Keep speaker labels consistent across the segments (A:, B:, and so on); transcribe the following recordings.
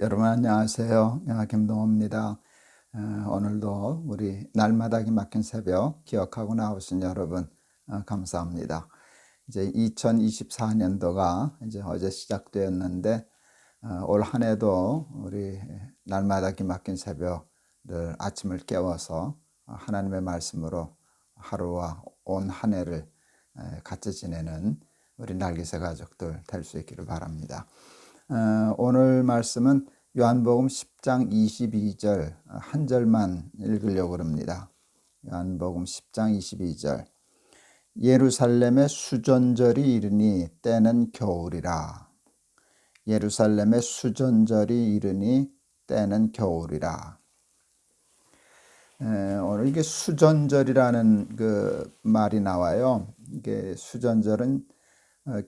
A: 여러분 안녕하세요. 야, 김동호입니다. 어, 오늘도 우리 날마다 기 막힌 새벽 기억하고 나오신 여러분 어, 감사합니다. 이제 2024년도가 이제 어제 시작되었는데 어, 올 한해도 우리 날마다 기 막힌 새벽을 아침을 깨워서 하나님의 말씀으로 하루와 온 한 해를 에, 같이 지내는 우리 날개새 가족들 될 수 있기를 바랍니다. 어, 오늘 말씀은 요한복음 10장 22절 한 절만 읽으려고 합니다. 요한복음 10장 22절 예루살렘의 수전절이 이르니 때는 겨울이라 예루살렘의 수전절이 이르니 때는 겨울이라 에, 오늘 이게 수전절이라는 그 말이 나와요. 이게 수전절은 어,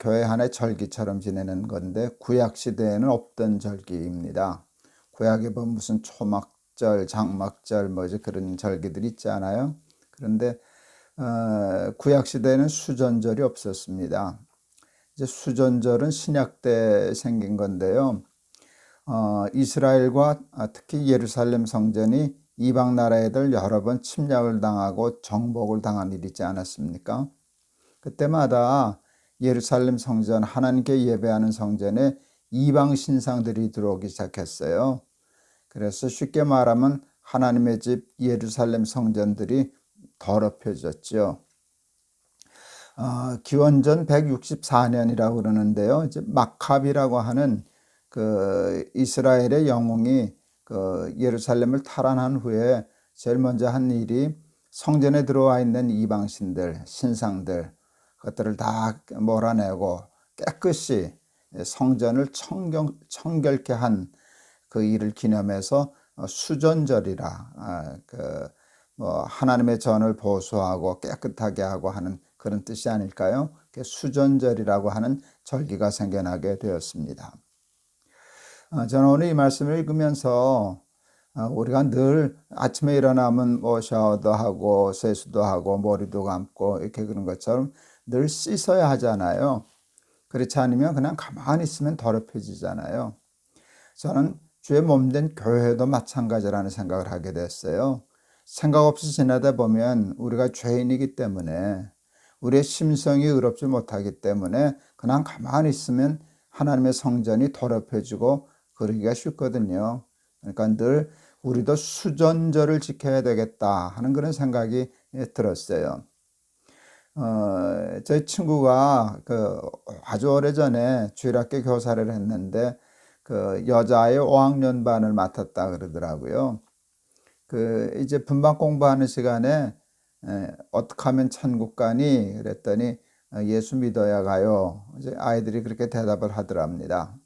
A: 교회 안에 절기처럼 지내는 건데 구약 시대에는 없던 절기입니다. 구약에 보면 무슨 초막절, 장막절 뭐지 그런 절기들 있지 않아요? 그런데 어, 구약 시대에는 수전절이 없었습니다. 이제 수전절은 신약 때 생긴 건데요. 어, 이스라엘과 특히 예루살렘 성전이 이방 나라 애들 여러 번 침략을 당하고 정복을 당한 일이 있지 않았습니까? 그때마다 예루살렘 성전 하나님께 예배하는 성전에 이방 신상들이 들어오기 시작했어요. 그래서 쉽게 말하면 하나님의 집 예루살렘 성전들이 더럽혀졌죠. 어, 기원전 164년이라고 그러는데요. 이제 마캅이라고 하는 그 이스라엘의 영웅이 그 예루살렘을 탈환한 후에 제일 먼저 한 일이 성전에 들어와 있는 이방신들, 신상들, 그것들을 다 몰아내고 깨끗이 성전을 청경, 청결케 한 그 일을 기념해서 수전절이라 아, 그뭐 하나님의 전을 보수하고 깨끗하게 하고 하는 그런 뜻이 아닐까요? 수전절이라고 하는 절기가 생겨나게 되었습니다. 어, 저는 오늘 이 말씀을 읽으면서 어, 우리가 늘 아침에 일어나면 뭐 샤워도 하고 세수도 하고 머리도 감고 이렇게 그런 것처럼 늘 씻어야 하잖아요. 그렇지 않으면 그냥 가만히 있으면 더럽혀지잖아요. 저는 주의 몸된 교회도 마찬가지라는 생각을 하게 됐어요. 생각 없이 지내다 보면 우리가 죄인이기 때문에 우리의 심성이 의롭지 못하기 때문에 그냥 가만히 있으면 하나님의 성전이 더럽혀지고 그러기가 쉽거든요. 그러니까 늘 우리도 수전절을 지켜야 되겠다 하는 그런 생각이 들었어요. 어, 제 친구가 그 아주 오래 전에 주일학교 교사를 했는데 그 여자의 5학년 반을 맡았다 그러더라고요. 그 이제 분반 공부하는 시간에 에, 어떻게 하면 천국 가니 그랬더니 어, 예수 믿어야 가요. 이제 아이들이 그렇게 대답을 하더랍니다.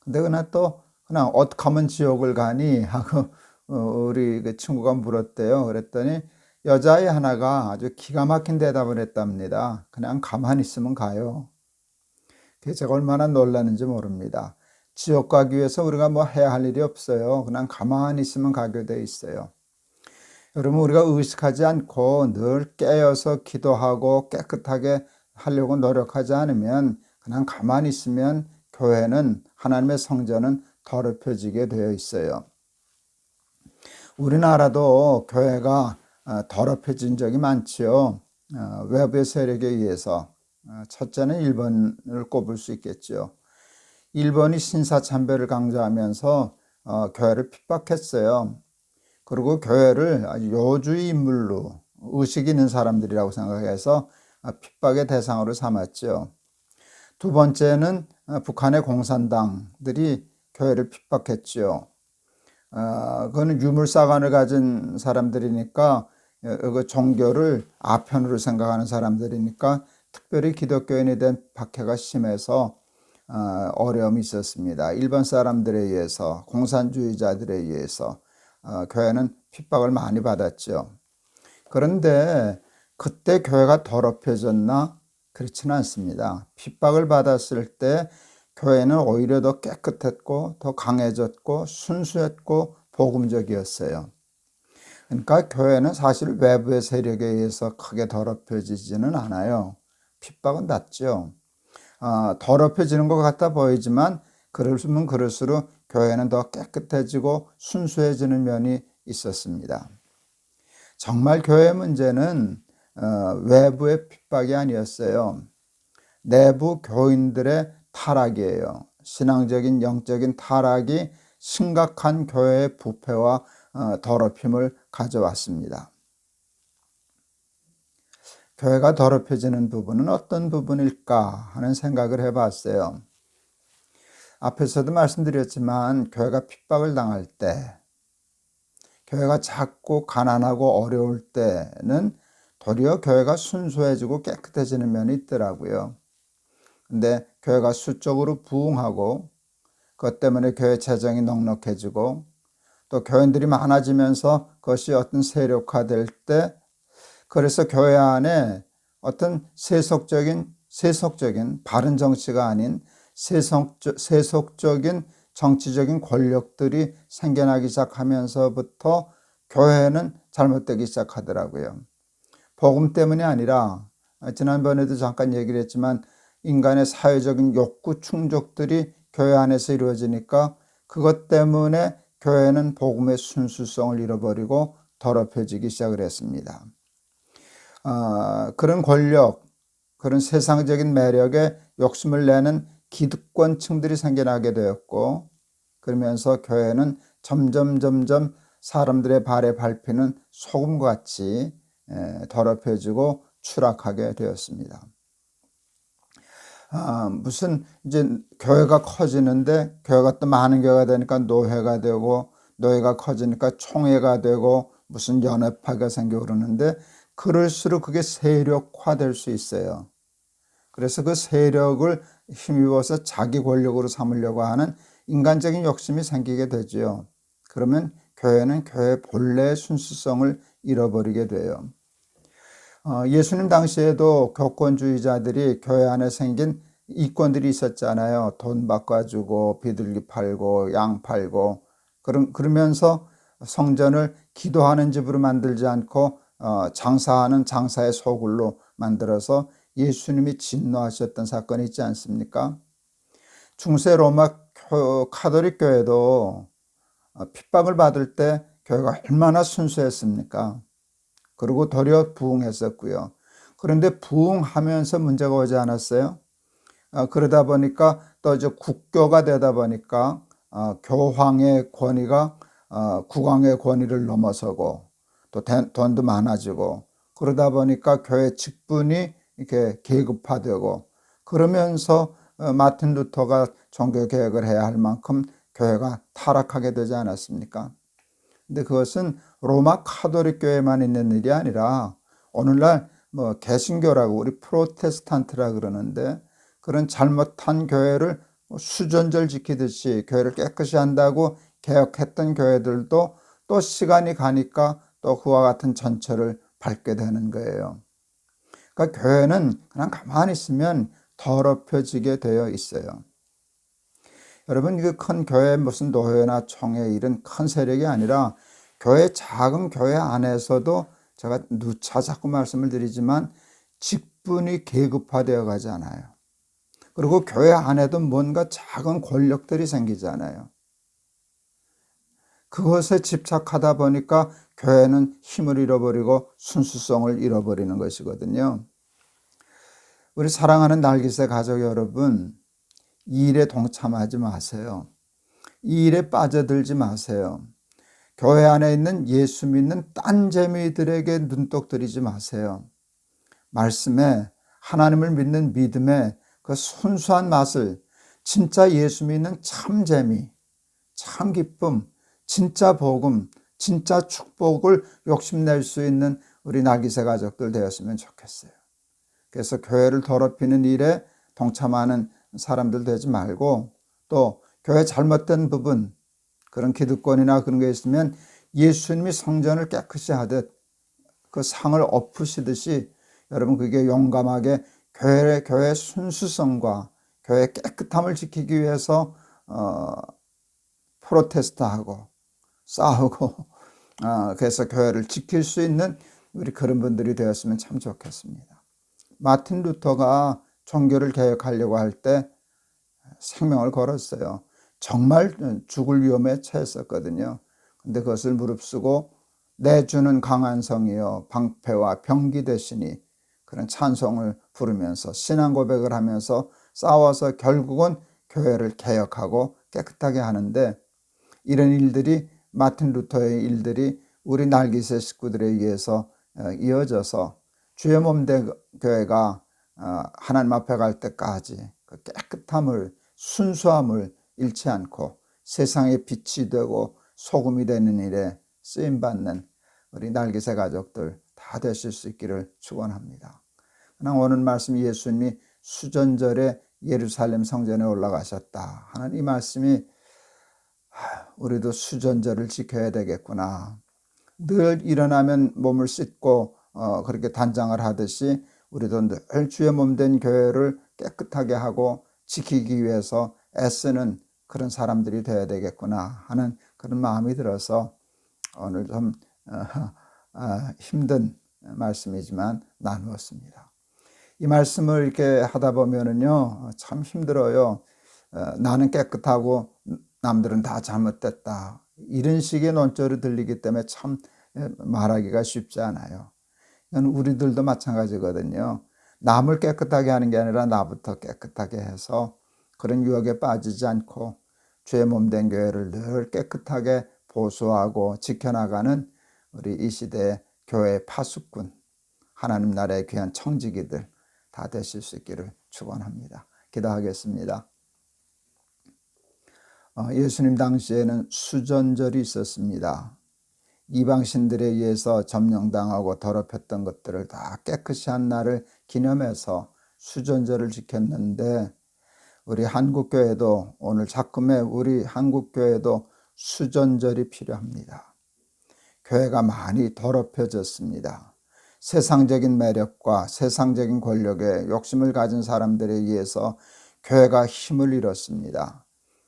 A: 근데 그나 또 그냥 어떻게 하면 지옥을 가니 하고 어, 우리 그 친구가 물었대요. 그랬더니 여자아이 하나가 아주 기가 막힌 대답을 했답니다. 그냥 가만히 있으면 가요. 그게 제가 얼마나 놀랐는지 모릅니다. 지옥 가기 위해서 우리가 뭐 해야 할 일이 없어요. 그냥 가만히 있으면 가게 돼 있어요. 여러분, 우리가 의식하지 않고 늘 깨어서 기도하고 깨끗하게 하려고 노력하지 않으면 그냥 가만히 있으면 교회는 하나님의 성전은 더럽혀지게 되어 있어요. 우리나라도 교회가 어, 더럽혀진 적이 많지요. 어, 외부의 세력에 의해서 어, 첫째는 일본을 꼽을 수 있겠죠. 일본이 신사참배를 강조하면서 교회를 핍박했어요. 그리고 교회를 요주의 인물로 의식 있는 사람들이라고 생각해서 핍박의 대상으로 삼았죠. 두 번째는 북한의 공산당들이 교회를 핍박했죠. 그거는 유물사관을 가진 사람들이니까 그 종교를 아편으로 생각하는 사람들이니까 특별히 기독교인에 대한 박해가 심해서 어, 어려움이 있었습니다. 일본 사람들에 의해서 공산주의자들에 의해서 어, 교회는 핍박을 많이 받았죠. 그런데 그때 교회가 더럽혀졌나? 그렇지는 않습니다. 핍박을 받았을 때 교회는 오히려 더 깨끗했고 더 강해졌고 순수했고 복음적이었어요. 그러니까 교회는 사실 외부의 세력에 의해서 크게 더럽혀지지는 않아요. 핍박은 닿죠. 어, 더럽혀지는 것 같아 보이지만 그럴수면 그럴수록 교회는 더 깨끗해지고 순수해지는 면이 있었습니다. 정말 교회 문제는 어, 외부의 핍박이 아니었어요. 내부 교인들의 타락이에요. 신앙적인 영적인 타락이 심각한 교회의 부패와 어, 더럽힘을 가져왔습니다. 교회가 더럽혀지는 부분은 어떤 부분일까 하는 생각을 해봤어요. 앞에서도 말씀드렸지만 교회가 핍박을 당할 때, 교회가 작고 가난하고 어려울 때는 도리어 교회가 순수해지고 깨끗해지는 면이 있더라고요. 근데 교회가 수적으로 부흥하고 그것 때문에 교회 재정이 넉넉해지고 또 교인들이 많아지면서 그것이 어떤 세력화될 때 그래서 교회 안에 어떤 세속적인 세속적인 바른 정치가 아닌 세속, 세속적인 정치적인 권력들이 생겨나기 시작하면서부터 교회는 잘못되기 시작하더라고요. 복음 때문이 아니라 지난번에도 잠깐 얘기를 했지만 인간의 사회적인 욕구 충족들이 교회 안에서 이루어지니까 그것 때문에 교회는 복음의 순수성을 잃어버리고 더럽혀지기 시작을 했습니다. 어, 그런 권력, 그런 세상적인 매력에 욕심을 내는 기득권층들이 생겨나게 되었고 그러면서 교회는 점점 점점 사람들의 발에 밟히는 소금같이 더럽혀지고 추락하게 되었습니다. 아, 무슨 이제 교회가 커지는데 교회가 또 많은 교회가 되니까 노회가 되고 노회가 커지니까 총회가 되고 무슨 연합파가 생겨 그러는데 그럴수록 그게 세력화될 수 있어요. 그래서 그 세력을 힘입어서 자기 권력으로 삼으려고 하는 인간적인 욕심이 생기게 되죠. 그러면 교회는 교회 본래의 순수성을 잃어버리게 돼요. 어, 예수님 당시에도 교권주의자들이 교회 안에 생긴 이권들이 있었잖아요. 돈 바꿔주고 비둘기 팔고 양 팔고 그러면서 성전을 기도하는 집으로 만들지 않고 어, 장사하는 장사의 소굴로 만들어서 예수님이 진노하셨던 사건이 있지 않습니까? 중세 로마 카톨릭 교회도 어, 핍박을 받을 때 교회가 얼마나 순수했습니까? 그리고 도리어 부흥했었고요. 그런데 부흥하면서 문제가 오지 않았어요. 어, 그러다 보니까 또 이제 국교가 되다 보니까 어, 교황의 권위가 어, 국왕의 권위를 넘어서고 또 돈도 많아지고 그러다 보니까 교회 직분이 이렇게 계급화되고 그러면서 어, 마틴 루터가 종교 개혁을 해야 할 만큼 교회가 타락하게 되지 않았습니까? 근데 그것은 로마 카톨릭 교회만 있는 일이 아니라 오늘날 뭐 개신교라고 우리 프로테스탄트라 그러는데 그런 잘못한 교회를 뭐 수전절 지키듯이 교회를 깨끗이 한다고 개혁했던 교회들도 또 시간이 가니까 또 그와 같은 전철을 밟게 되는 거예요. 그러니까 교회는 그냥 가만히 있으면 더럽혀지게 되어 있어요. 여러분, 그 큰 교회 무슨 노회나 총회 이런 큰 세력이 아니라 교회 작은 교회 안에서도 제가 누차 자꾸 말씀을 드리지만 직분이 계급화되어 가지 않아요. 그리고 교회 안에도 뭔가 작은 권력들이 생기잖아요. 그것에 집착하다 보니까 교회는 힘을 잃어버리고 순수성을 잃어버리는 것이거든요. 우리 사랑하는 날기세 가족 여러분, 이 일에 동참하지 마세요. 이 일에 빠져들지 마세요. 교회 안에 있는 예수 믿는 딴 재미들에게 눈독 들이지 마세요. 말씀에 하나님을 믿는 믿음에 그 순수한 맛을 진짜 예수 믿는 참 재미, 참 기쁨, 진짜 복음, 진짜 축복을 욕심낼 수 있는 우리 나기세 가족들 되었으면 좋겠어요. 그래서 교회를 더럽히는 일에 동참하는 사람들 되지 말고 또 교회 잘못된 부분, 그런 기득권이나 그런 게 있으면 예수님이 성전을 깨끗이 하듯 그 상을 엎으시듯이 여러분 그게 용감하게 교회 교회 순수성과 교회 깨끗함을 지키기 위해서 어, 프로테스트하고 싸우고 어, 그래서 교회를 지킬 수 있는 우리 그런 분들이 되었으면 참 좋겠습니다. 마틴 루터가 종교를 개혁하려고 할 때 생명을 걸었어요. 정말 죽을 위험에 처했었거든요. 근데 그것을 무릅쓰고 내 주는 강한 성이여 방패와 병기 되시니 그런 찬송을 부르면서 신앙 고백을 하면서 싸워서 결국은 교회를 개혁하고 깨끗하게 하는데 이런 일들이 마틴 루터의 일들이 우리 날기새 식구들에 의해서 어, 이어져서 주의 몸 된 교회가 어, 하나님 앞에 갈 때까지 그 깨끗함을 순수함을 잃지 않고 세상의 빛이 되고 소금이 되는 일에 쓰임 받는 우리 날개새 가족들 다 되실 수 있기를 축원합니다. 그러나 오늘 말씀 예수님이 수전절에 예루살렘 성전에 올라가셨다 하는 이 말씀이 우리도 수전절을 지켜야 되겠구나. 늘 일어나면 몸을 씻고 어, 그렇게 단장을 하듯이 우리도 늘 주의 몸 된 교회를 깨끗하게 하고 지키기 위해서 애쓰는 그런 사람들이 되어야 되겠구나 하는 그런 마음이 들어서 오늘 좀 어, 어, 힘든 말씀이지만 나누었습니다. 이 말씀을 이렇게 하다 보면은요 참 힘들어요. 어, 나는 깨끗하고 남들은 다 잘못됐다 이런 식의 논조를 들리기 때문에 참 말하기가 쉽지 않아요. 이건 우리들도 마찬가지거든요. 남을 깨끗하게 하는 게 아니라 나부터 깨끗하게 해서 그런 유혹에 빠지지 않고 주의 몸된 교회를 늘 깨끗하게 보수하고 지켜나가는 우리 이 시대 교회 파수꾼 하나님 나라의 귀한 청지기들 다 되실 수 있기를 축원합니다. 기도하겠습니다. 어, 예수님 당시에는 수전절이 있었습니다. 이방신들에 의해서 점령당하고 더럽혔던 것들을 다 깨끗이 한 날을 기념해서 수전절을 지켰는데 우리 한국교회도 오늘 작금의 우리 한국교회도 수전절이 필요합니다. 교회가 많이 더럽혀졌습니다. 세상적인 매력과 세상적인 권력에 욕심을 가진 사람들에 의해서 교회가 힘을 잃었습니다.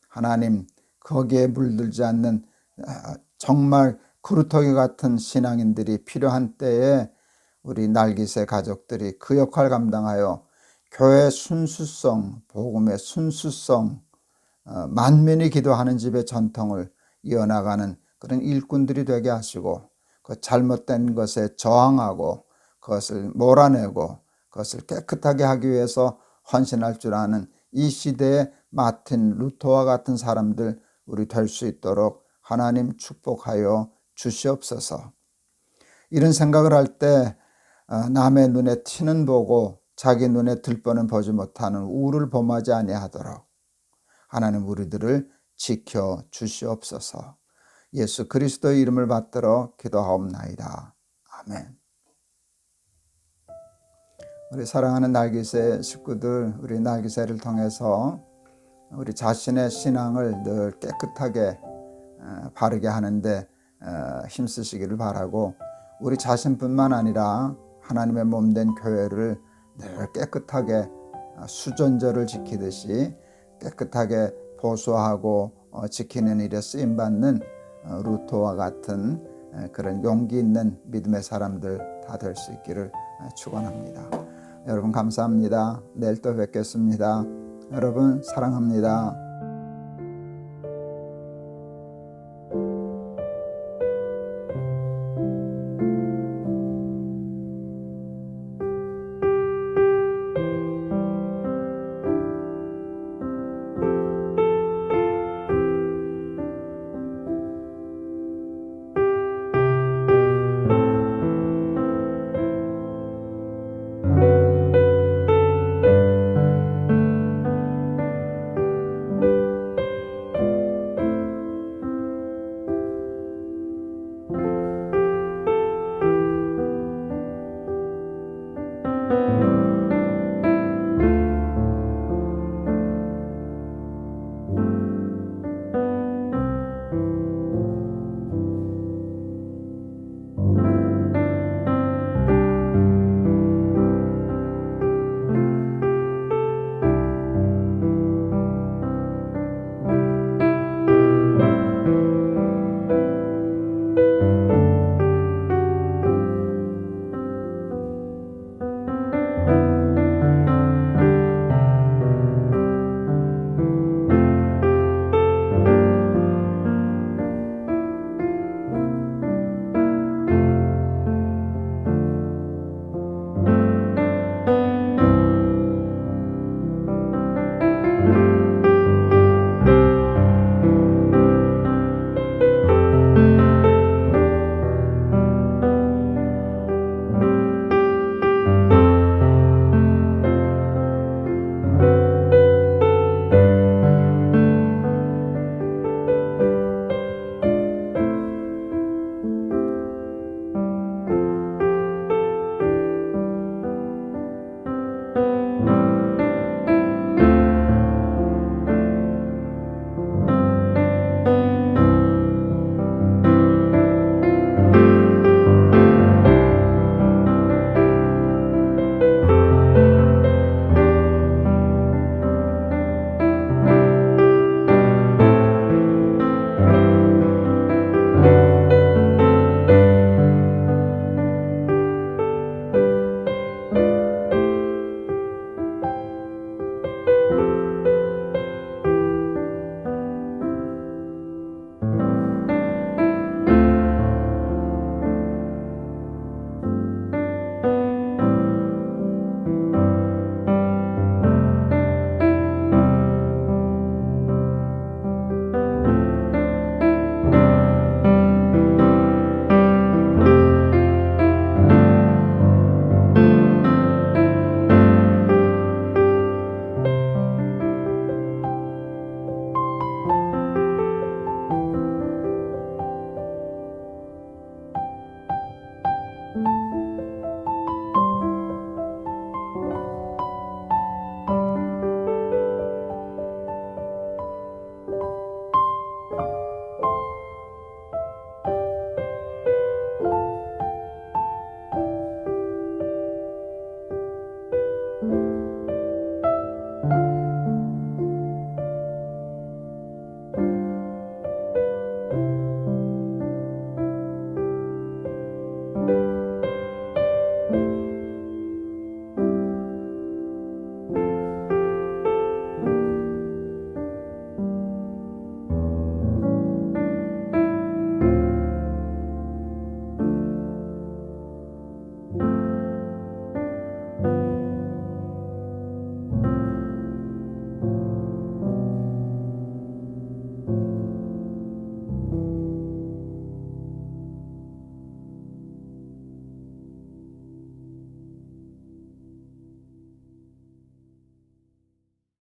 A: 하나님, 거기에 물들지 않는 아, 정말 그루터기 같은 신앙인들이 필요한 때에 우리 날기새 가족들이 그 역할 감당하여 교회 순수성, 복음의 순수성, 어, 만면이 기도하는 집의 전통을 이어나가는 그런 일꾼들이 되게 하시고 그 잘못된 것에 저항하고 그것을 몰아내고 그것을 깨끗하게 하기 위해서 헌신할 줄 아는 이 시대의 마틴 루터와 같은 사람들 우리 될 수 있도록 하나님 축복하여 주시옵소서. 이런 생각을 할때 어, 남의 눈에 티는 보고 자기 눈에 들뻔은 보지 못하는 우를 범하지 아니하도록 하나님 우리들을 지켜 주시옵소서. 예수 그리스도의 이름을 받들어 기도하옵나이다. 아멘. 우리 사랑하는 날기새 식구들, 우리 날기새를 통해서 우리 자신의 신앙을 늘 깨끗하게 어, 바르게 하는데 어, 힘쓰시기를 바라고 우리 자신뿐만 아니라 하나님의 몸 된 교회를 늘 깨끗하게 어, 수전절을 지키듯이 깨끗하게 보수하고 어, 지키는 일에 쓰임 받는 루토와 같은 그런 용기 있는 믿음의 사람들 다 될 수 있기를 축원합니다. 여러분 감사합니다. 내일 또 뵙겠습니다. 여러분 사랑합니다.